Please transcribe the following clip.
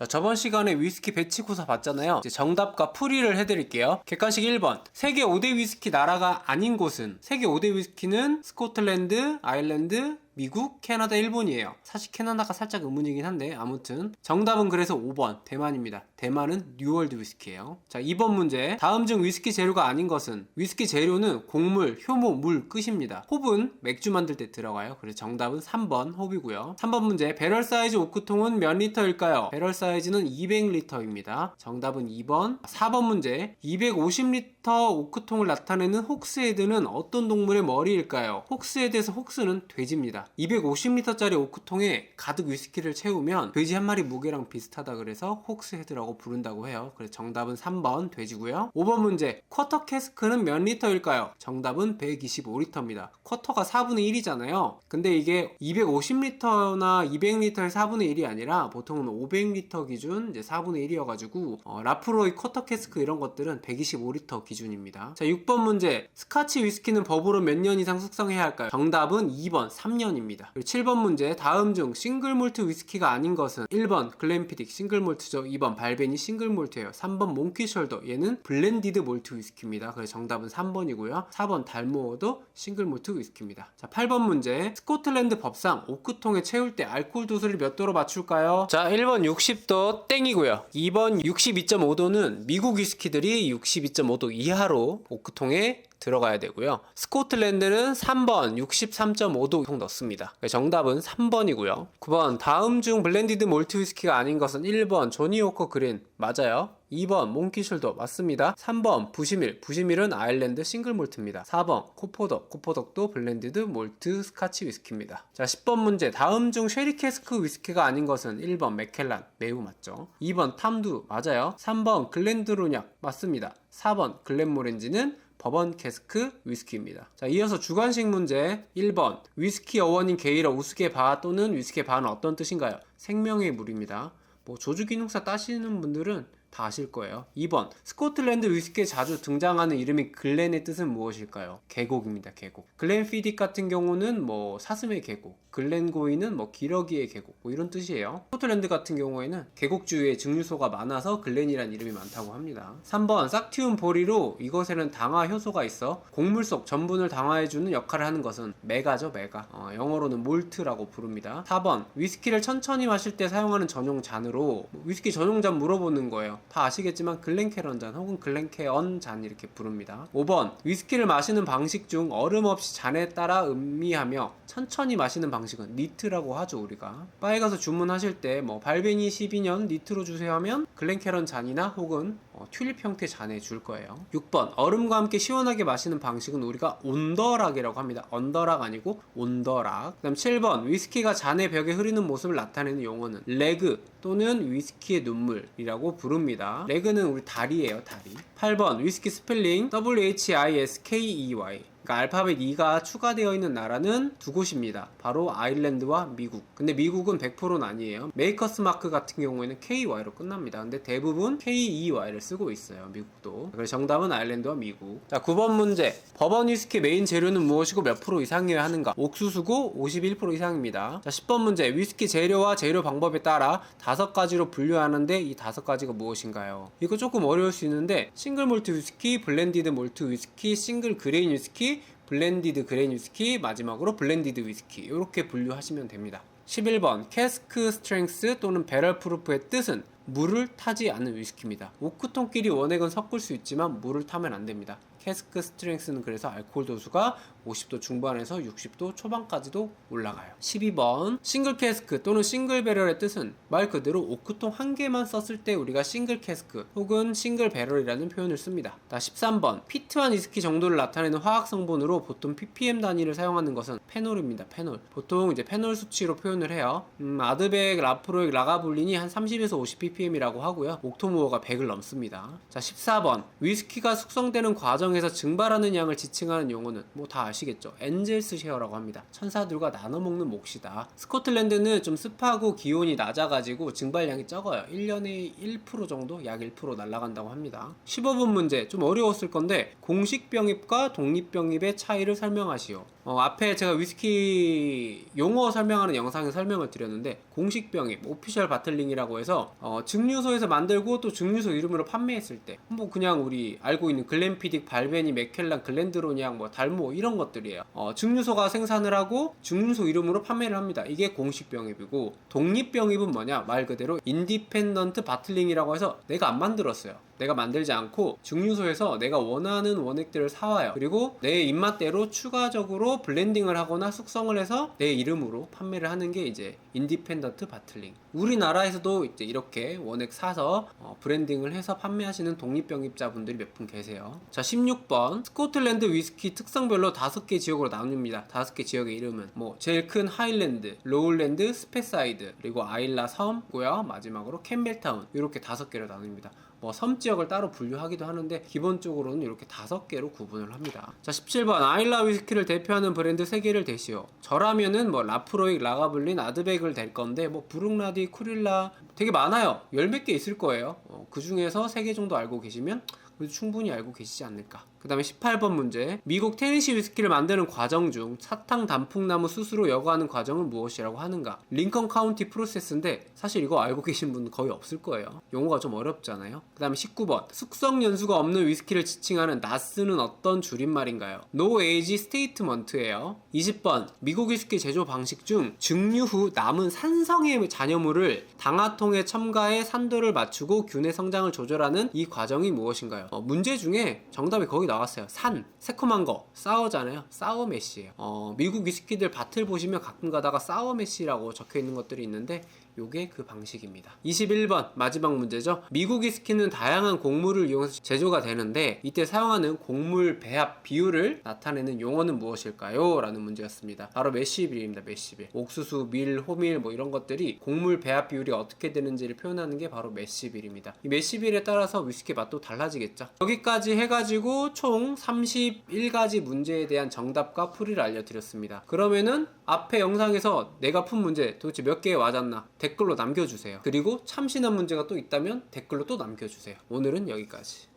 자, 저번 시간에 위스키 배치 구사 봤잖아요. 정답과 풀이를 해드릴게요. 객관식 1번. 세계 5대 위스키 나라가 아닌 곳은 세계 5대 위스키는 스코틀랜드, 아일랜드, 미국, 캐나다, 일본이에요. 사실 캐나다가 살짝 의문이긴 한데 아무튼 정답은 그래서 5번 대만입니다. 대만은 뉴월드 위스키예요. 자 2번 문제 다음 중 위스키 재료가 아닌 것은 위스키 재료는 곡물, 효모, 물, 끝입니다. 홉은 맥주 만들 때 들어가요. 그래서 정답은 3번 홉이고요. 3번 문제 배럴 사이즈 오크통은 몇 리터일까요? 배럴 사이즈는 200리터입니다. 정답은 2번. 4번 문제 250리터 오크통을 나타내는 혹스헤드는 어떤 동물의 머리일까요? 혹스헤드에서 혹스는 돼지입니다. 250리터짜리 오크통에 가득 위스키를 채우면 돼지 한 마리 무게랑 비슷하다 그래서 혹스헤드라고 부른다고 해요. 그래서 정답은 3번 돼지고요. 5번 문제 쿼터 캐스크는 몇 리터일까요? 정답은 125리터입니다. 쿼터가 4분의 1이잖아요. 근데 이게 250리터나 200리터의 4분의 1이 아니라 보통은 500리터 기준 이제 4분의 1이어가지고 어, 라프로이 쿼터 캐스크 이런 것들은 125리터 기준입니다. 자 6번 문제 스카치 위스키는 법으로 몇 년 이상 숙성해야 할까요? 정답은 2번 3년입니다. 그리고 7번 문제 다음 중 싱글 몰트 위스키가 아닌 것은 1번 글렌피딕 싱글 몰트죠. 2번 발 베니 싱글 몰트예요. 3번 몽키 숄더 얘는 블렌디드 몰트 위스키입니다. 그래서 정답은 3번이고요. 4번 달모어도 싱글 몰트 위스키입니다. 자 8번 문제 스코틀랜드 법상 오크통에 채울 때 알코올 도수를 몇 도로 맞출까요? 자 1번 60도 땡이고요. 2번 62.5도는 미국 위스키들이 62.5도 이하로 오크통에 들어가야 되고요. 스코틀랜드는 3번 63.5도 통 넣습니다. 정답은 3번이고요. 9번 다음 중 블렌디드 몰트 위스키가 아닌 것은 1번 조니 오커 그린 맞아요. 2번 몽키숄더 맞습니다. 3번 부시밀 부시밀은 아일랜드 싱글 몰트입니다. 4번 코포덕 코포덕도 블렌디드 몰트 스카치 위스키입니다. 자 10번 문제 다음 중 쉐리 캐스크 위스키가 아닌 것은 1번 맥켈란 매우 맞죠. 2번 탐두 맞아요. 3번 글렌드로냐 맞습니다. 4번 글렌모렌지는 버번 캐스크 위스키입니다. 자, 이어서 주관식 문제 1번. 위스키 어원인 게이러 우스게 바 또는 위스케 바는 어떤 뜻인가요? 생명의 물입니다. 뭐 조주기능사 따시는 분들은 다 아실 거예요. 2번. 스코틀랜드 위스키에 자주 등장하는 이름이 글렌의 뜻은 무엇일까요? 계곡입니다. 계곡. 글렌피딕 같은 경우는 뭐 사슴의 계곡, 글렌고이는 뭐 기러기의 계곡 뭐 이런 뜻이에요. 스코틀랜드 같은 경우에는 계곡 주위에 증류소가 많아서 글렌이란 이름이 많다고 합니다. 3번. 싹티움 보리로 이것에는 당화 효소가 있어 곡물 속 전분을 당화해주는 역할을 하는 것은 메가죠, 메가. 어, 영어로는 몰트라고 부릅니다. 4번. 위스키를 천천히 마실 때 사용하는 전용 잔으로 뭐 위스키 전용 잔 물어보는 거예요. 다 아시겠지만 글렌캐런 잔 혹은 글렌캐언 잔 이렇게 부릅니다. 5번 위스키를 마시는 방식 중 얼음 없이 잔에 따라 음미하며 천천히 마시는 방식은 니트라고 하죠 우리가 바에 가서 주문하실 때 뭐 발베니 12년 니트로 주세요 하면 글렌캐런 잔이나 혹은 어, 튤립 형태 잔에 줄 거예요. 6번 얼음과 함께 시원하게 마시는 방식은 우리가 온더락이라고 합니다. 언더락 아니고 온더락. 그 다음 7번 위스키가 잔의 벽에 흐르는 모습을 나타내는 용어는 레그 또는 위스키의 눈물이라고 부릅니다. 레그는 우리 다리예요 다리. 8번 위스키 스펠링 W-H-I-S-K-E-Y 그러니까 알파벳 2가 추가되어 있는 나라는 두 곳입니다. 바로 아일랜드와 미국. 근데 미국은 100%는 아니에요. 메이커스 마크 같은 경우에는 KY로 끝납니다. 근데 대부분 KEY를 쓰고 있어요. 미국도. 그래서 정답은 아일랜드와 미국. 자, 9번 문제. 버번 위스키 메인 재료는 무엇이고 몇 프로 이상이어야 하는가? 옥수수고 51% 이상입니다. 자, 10번 문제. 위스키 재료와 재료 방법에 따라 다섯 가지로 분류하는데 이 다섯 가지가 무엇인가요? 이거 조금 어려울 수 있는데 싱글 몰트 위스키, 블렌디드 몰트 위스키, 싱글 그레인 위스키, 블렌디드 그레인 위스키, 마지막으로 블렌디드 위스키 이렇게 분류하시면 됩니다. 11번 캐스크 스트렝스 또는 배럴 프루프의 뜻은 물을 타지 않는 위스키입니다. 오크통끼리 원액은 섞을 수 있지만 물을 타면 안 됩니다. 캐스크 스트렝스는 그래서 알코올 도수가 50도 중반에서 60도 초반까지도 올라가요. 12번 싱글 캐스크 또는 싱글 배럴의 뜻은 말 그대로 오크통 한 개만 썼을 때 우리가 싱글 캐스크 혹은 싱글 배럴이라는 표현을 씁니다. 자, 13번 피트한 위스키 정도를 나타내는 화학 성분으로 보통 ppm 단위를 사용하는 것은 페놀입니다. 페놀. 보통 이제 페놀 수치로 표현을 해요. 음, 아드백, 라프로익, 라가블린이 한 30에서 50 ppm이라고 하고요. 옥토모어가 100을 넘습니다. 자, 14번 위스키가 숙성되는 과정에 서 증발하는 양을 지칭하는 용어는 뭐 다 아시겠죠? 엔젤스 쉐어라고 합니다. 천사들과 나눠 먹는 몫이다. 스코틀랜드는 좀 습하고 기온이 낮아가지고 증발량이 적어요. 1년에 1% 정도, 약 1% 날아간다고 합니다. 15분 문제 좀 어려웠을 건데 공식 병입과 독립 병입의 차이를 설명하시오. 어, 앞에 제가 위스키 용어 설명하는 영상에 설명을 드렸는데 공식 병입, 오피셜 바틀링이라고 해서 어, 증류소에서 만들고 또 증류소 이름으로 판매했을 때 뭐 그냥 우리 알고 있는 글렌피딕, 발베니, 맥켈란, 글렌드로니앙, 뭐 달모 이런 것들이에요. 어, 증류소가 생산을 하고 증류소 이름으로 판매를 합니다. 이게 공식 병입이고 독립 병입은 뭐냐 말 그대로 인디펜던트 바틀링이라고 해서 내가 안 만들었어요. 내가 만들지 않고 증류소에서 내가 원하는 원액들을 사와요. 그리고 내 입맛대로 추가적으로 블렌딩을 하거나 숙성을 해서 내 이름으로 판매를 하는 게 이제 인디펜던트 바틀링. 우리나라에서도 이제 이렇게 원액 사서 어, 브랜딩을 해서 판매하시는 독립병입자분들이 몇 분 계세요. 자, 16번. 스코틀랜드 위스키 특성별로 다섯 개 지역으로 나눕니다. 다섯 개 지역의 이름은 뭐 제일 큰 하일랜드, 로울랜드, 스페사이드, 그리고 아일라 섬고요. 마지막으로 캠벨타운. 이렇게 다섯 개로 나눕니다. 뭐 섬 지역을 따로 분류하기도 하는데 기본적으로는 이렇게 다섯 개로 구분을 합니다. 자 17번 아일라 위스키를 대표하는 브랜드 세 개를 대시오. 저라면은 뭐 라프로익, 라가블린, 아드백을 댈 건데 뭐 부릉라디, 쿠릴라 되게 많아요. 열 몇 개 있을 거예요. 어, 그 중에서 세 개 정도 알고 계시면 충분히 알고 계시지 않을까. 그 다음에 18번 문제. 미국 테네시 위스키를 만드는 과정 중 사탕 단풍나무 수수로 여과하는 과정은 무엇이라고 하는가? 링컨 카운티 프로세스인데 사실 이거 알고 계신 분 거의 없을 거예요. 용어가 좀 어렵잖아요. 그 다음에 19번. 숙성 연수가 없는 위스키를 지칭하는 나스는 어떤 줄임말인가요? No Age Statement예요. 20번. 미국 위스키 제조 방식 중 증류 후 남은 산성의 잔여물을 당화통에 첨가해 산도를 맞추고 균의 성장을 조절하는 이 과정이 무엇인가요? 어, 문제 중에 정답이 거기 나왔어요. 산, 새콤한 거, 사워잖아요. 사워 메시예요. 어, 미국 위스키들 밭을 보시면 가끔 가다가 사워 메시라고 적혀 있는 것들이 있는데 요게 그 방식입니다. 21번 마지막 문제죠. 미국 위스키는 다양한 곡물을 이용해서 제조가 되는데 이때 사용하는 곡물 배합 비율을 나타내는 용어는 무엇일까요? 라는 문제였습니다. 바로 메시빌입니다. 메시빌. 옥수수, 밀, 호밀 뭐 이런 것들이 곡물 배합 비율이 어떻게 되는지를 표현하는 게 바로 메시빌입니다. 이 메시빌에 따라서 위스키 맛도 달라지겠죠. 여기까지 해가지고 총 31가지 문제에 대한 정답과 풀이를 알려드렸습니다. 그러면은 앞에 영상에서 내가 푼 문제 도대체 몇 개에 와닿나 댓글로 남겨주세요. 그리고 참신한 문제가 또 있다면 댓글로 또 남겨주세요. 오늘은 여기까지.